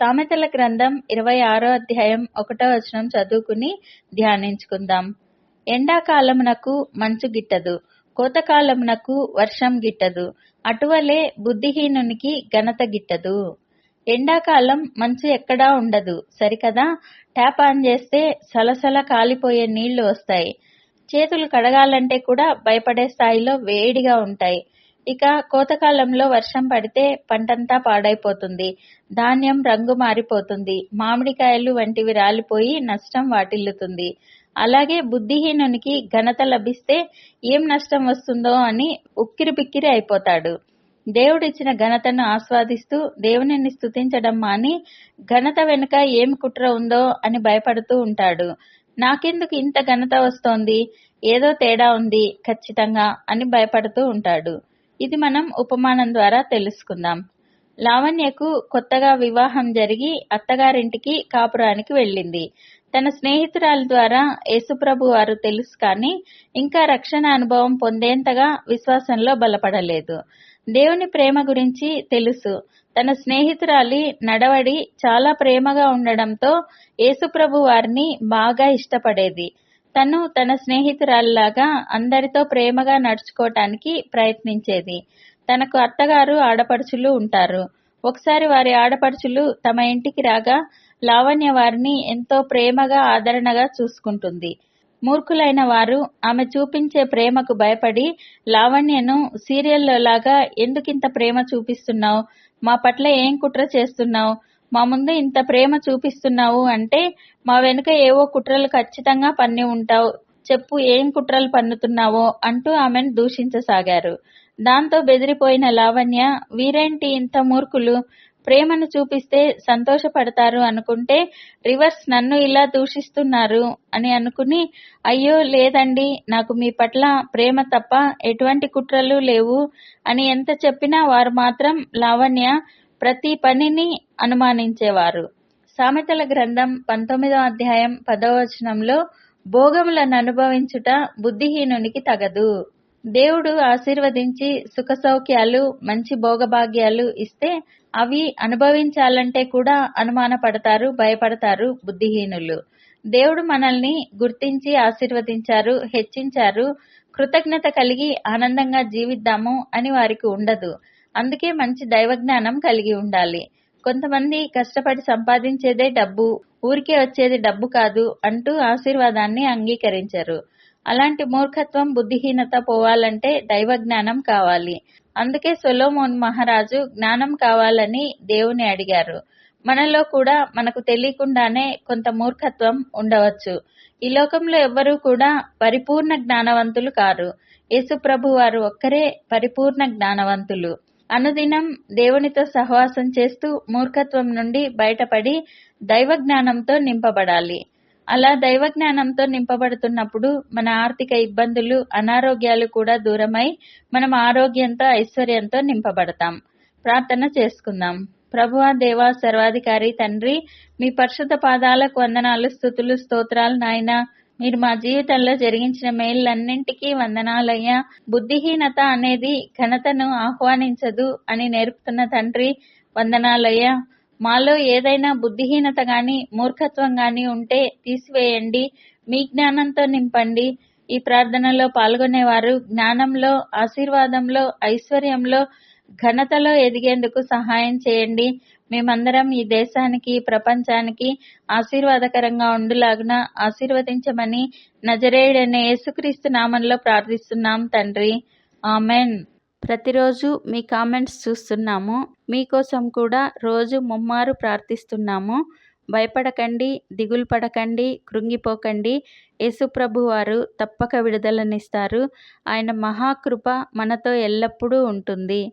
సామెతల గ్రంథం ఇరవై ఆరో అధ్యాయం ఒకటో వచనం చదువుకుని ధ్యానించుకుందాం. ఎండాకాలమునకు మంచు గిట్టదు కోతకాలమునకు వర్షం గిట్టదు అటువలే బుద్ధిహీనునికి ఘనత గిట్టదు. ఎండాకాలం మంచు ఎక్కడా ఉండదు సరికదా? ట్యాప్ ఆన్ చేస్తే సలసల కాలిపోయే నీళ్ళు వస్తాయి. చేతులు కడగాలంటే కూడా భయపడే స్థాయిలో వేడిగా ఉంటాయి. ఇక కోతకాలంలో వర్షం పడితే పంటంతా పాడైపోతుంది. ధాన్యం రంగు మారిపోతుంది. మామిడికాయలు వంటివి రాలిపోయి నష్టం వాటిల్లుతుంది. అలాగే బుద్ధిహీనునికి ఘనత లభిస్తే ఏం నష్టం వస్తుందో అని ఉక్కిరి బిక్కిరి అయిపోతాడు. దేవుడిచ్చిన ఘనతను ఆస్వాదిస్తూ దేవునిని స్థుతించడం మాని ఘనత వెనుక ఏం కుట్ర ఉందో అని భయపడుతూ ఉంటాడు. నాకెందుకు ఇంత ఘనత వస్తోంది? ఏదో తేడా ఉంది ఖచ్చితంగా అని భయపడుతూ ఉంటాడు. ఇది మనం ఉపమానం ద్వారా తెలుసుకుందాం. లావణ్యకు కొత్తగా వివాహం జరిగి అత్తగారింటికి కాపురానికి వెళ్ళింది. తన స్నేహితురాలి ద్వారా యేసుప్రభు వారు తెలుసు కానీ ఇంకా రక్షణ అనుభవం పొందేంతగా విశ్వాసంలో బలపడలేదు. దేవుని ప్రేమ గురించి తెలుసు. తన స్నేహితురాలి నడవడి చాలా ప్రేమగా ఉండడంతో యేసుప్రభు వారిని బాగా ఇష్టపడేది. తను తన స్నేహితురాల్లాగా అందరితో ప్రేమగా నడుచుకోవటానికి ప్రయత్నించేది. తనకు అత్తగారు ఆడపడుచులు ఉంటారు. ఒకసారి వారి ఆడపడుచులు తమ ఇంటికి రాగా లావణ్య వారిని ఎంతో ప్రేమగా ఆదరణగా చూసుకుంటుంది. మూర్ఖులైన వారు ఆమె చూపించే ప్రేమకు భయపడి లావణ్యను సీరియల్లో లాగా ఎందుకింత ప్రేమ చూపిస్తున్నావు? మా పట్ల ఏం కుట్ర చేస్తున్నావు? మా ముందు ఇంత ప్రేమ చూపిస్తున్నావు అంటే మా వెనుక ఏవో కుట్రలు ఖచ్చితంగా పన్ని ఉంటావు. చెప్పు ఏం కుట్రలు పన్నుతున్నావో అంటూ ఆమెను దూషించసాగారు. దాంతో బెదిరిపోయిన లావణ్య వీరేంటి ఇంత మూర్ఖులు? ప్రేమను చూపిస్తే సంతోషపడతారు అనుకుంటే రివర్స్ నన్ను ఇలా దూషిస్తున్నారు అని అనుకుని అయ్యో లేదండి నాకు మీ పట్ల ప్రేమ తప్ప ఎటువంటి కుట్రలు లేవు అని ఎంత చెప్పినా వారు మాత్రం లావణ్య ప్రతి పనిని అనుమానించేవారు. సామెతల గ్రంథం పంతొమ్మిదవ అధ్యాయం పదవచనంలో భోగములను అనుభవించుట బుద్ధిహీనునికి తగదు. దేవుడు ఆశీర్వదించి సుఖ సౌఖ్యాలు మంచి భోగభాగ్యాలు ఇస్తే అవి అనుభవించాలంటే కూడా అనుమానపడతారు భయపడతారు బుద్ధిహీనులు. దేవుడు మనల్ని గుర్తించి ఆశీర్వదించారు హెచ్చించారు కృతజ్ఞత కలిగి ఆనందంగా జీవిద్దాము అని వారికి ఉండదు. అందుకే మంచి దైవజ్ఞానం కలిగి ఉండాలి. కొంతమంది కష్టపడి సంపాదించేదే డబ్బు ఊరికే వచ్చేది డబ్బు కాదు అంటూ ఆశీర్వాదాన్ని అంగీకరించరు. అలాంటి మూర్ఖత్వం బుద్ధిహీనత పోవాలంటే దైవ జ్ఞానం కావాలి. అందుకే సొలోమోన్ మహారాజు జ్ఞానం కావాలని దేవుని అడిగారు. మనలో కూడా మనకు తెలియకుండానే కొంత మూర్ఖత్వం ఉండవచ్చు. ఈ లోకంలో ఎవ్వరూ కూడా పరిపూర్ణ జ్ఞానవంతులు కారు. యేసు ప్రభు వారు ఒక్కరే పరిపూర్ణ జ్ఞానవంతులు. అనుదినం దేవునితో సహవాసం చేస్తూ మూర్ఖత్వం నుండి బయటపడి దైవ జ్ఞానంతో నింపబడాలి. అలా దైవ జ్ఞానంతో నింపబడుతున్నప్పుడు మన ఆర్థిక ఇబ్బందులు అనారోగ్యాలు కూడా దూరమై మనం ఆరోగ్యంతో ఐశ్వర్యంతో నింపబడతాం. ప్రార్థన చేసుకుందాం. ప్రభువ దేవా సర్వాధికారి తండ్రి మీ పరిశుద్ధ పాదాలకు వందనాలు స్థుతులు స్తోత్రాలు నాయన. మీరు మా జీవితంలో జరిగించిన మేళ్ళన్నింటికీ వందనాలయ్యా. బుద్ధిహీనత అనేది ఘనతను ఆహ్వానించదు అని నేర్పుతున్న తండ్రి వందనాలయ్యా. మాలో ఏదైనా బుద్ధిహీనత గాని మూర్ఖత్వం గాని ఉంటే తీసివేయండి. మీ జ్ఞానంతో నింపండి. ఈ ప్రార్థనలో పాల్గొనేవారు జ్ఞానంలో ఆశీర్వాదంలో ఐశ్వర్యంలో ఘనతలో ఎదిగేందుకు సహాయం చేయండి. మేమందరం ఈ దేశానికి ప్రపంచానికి ఆశీర్వాదకరంగా ఉండులాగున ఆశీర్వదించమని నజరేయుడనే యేసుక్రీస్తు నామంలో ప్రార్థిస్తున్నాం తండ్రి. ఆమెన్. ప్రతిరోజు మీ కామెంట్స్ చూస్తున్నాము. మీకోసం కూడా రోజు ముమ్మారు ప్రార్థిస్తున్నాము. భయపడకండి దిగులు పడకండి కృంగిపోకండి. యేసుప్రభు వారు తప్పక విడుదలనిస్తారు. ఆయన మహాకృప మనతో ఎల్లప్పుడూ ఉంటుంది.